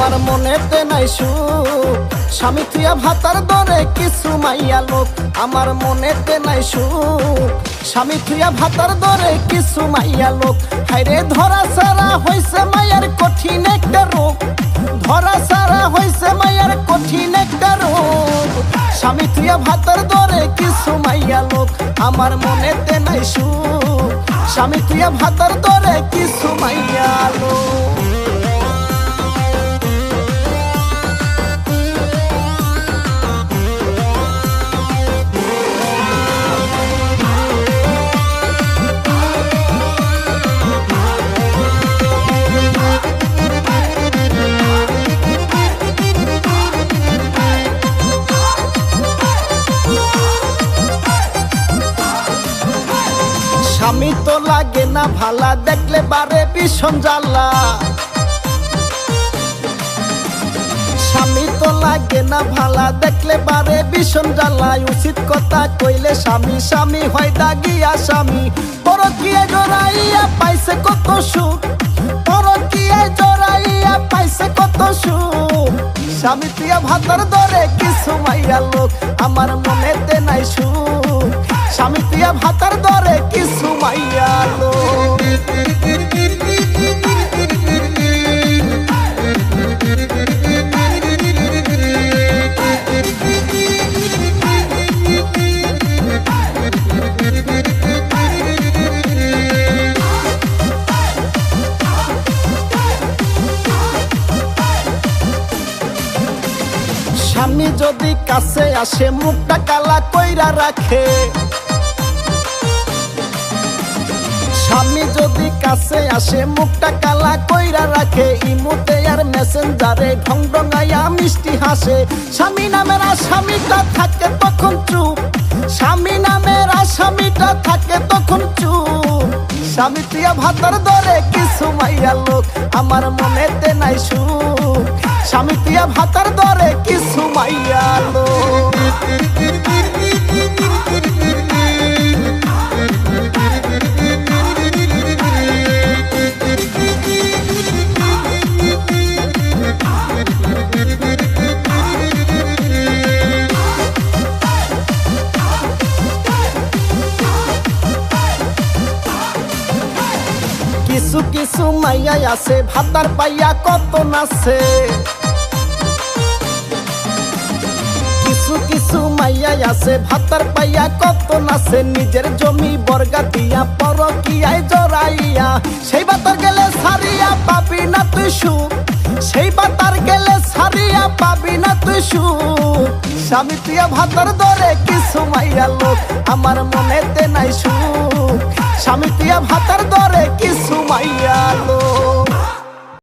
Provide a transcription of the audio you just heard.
মনেতে নাই সুখ। স্বামী তুইয়া ভাতার দরে কিছু মাইয়া লোক আমার মনেতে নাই সুখ। স্বামী তুইয়া ভাতার দরে কিছু মাইয়া লোক। হাইরে ধরা সারা হইছে মায়ের কঠিন একটা রোগ ধরা সারা হইছে মায়ের কঠিন একটা রোগ স্বামী তুইয়া ভাতার দরে কিছু মাইয়া লোক আমার মনেতে নাই সুখ। স্বামী তুইয়া ভাতার দরে কিছু মাইয়া লোক। স্বামী তো লাগে না ভালা, দেখলে বারে ভীষণ জ্বালা। স্বামী তো লাগে না ভালা, দেখলে বারে ভীষণ জ্বালা। উচিত কথা কইলে স্বামী স্বামী হয় দাগিয়া স্বামী পরকিয়া জড়াইয়া পাইছে কত সুখ, পরকিয়া জড়াইয়া পাইছে কত সুখ। স্বামী তুইয়া ভাতার দরে কিছু মাইয়া লোক, আমার মনেতে নাই সুখ। স্বামী তুইয়া ভাতার দরে কিছু মাইয়া যদি কাছে আসে মুখটা কালা কইরা রাখে। স্বামী যদি কাছে আসে, মুখটা কালা কইরা রাখে। ইমুতে আর মেসেঞ্জারে ঢং ঢঙ্গাইয়া মিষ্টি হাসে। স্বামী নামের স্বামীটা থাকে তখন চুপ। স্বামী নামের স্বামীটা থাকে তখন চুপ। স্বামী প্রিয় ভাতার দরে কিছু মাইয়া লোক, আমার মনেতে নাই সুখ কিছু কিছু মাইয়া আছে, ভাতার পাইয়া কত নাচে। কিছু কিছু মাইয়া আছে, ভাতার পাইয়া কত নাচে। নিজের জমি বর্গা দিয়া জড়াইয়া। সেই বাতার গেলে সারিয়া পাবি না তুই সুখ। সেই বাতার গেলে সারিয়া পাবি না তুই সুখ। স্বামী তুইয়া ভাতার দরে কিছু মাইয়া লোক, আমার মনেতে নাই সুখ।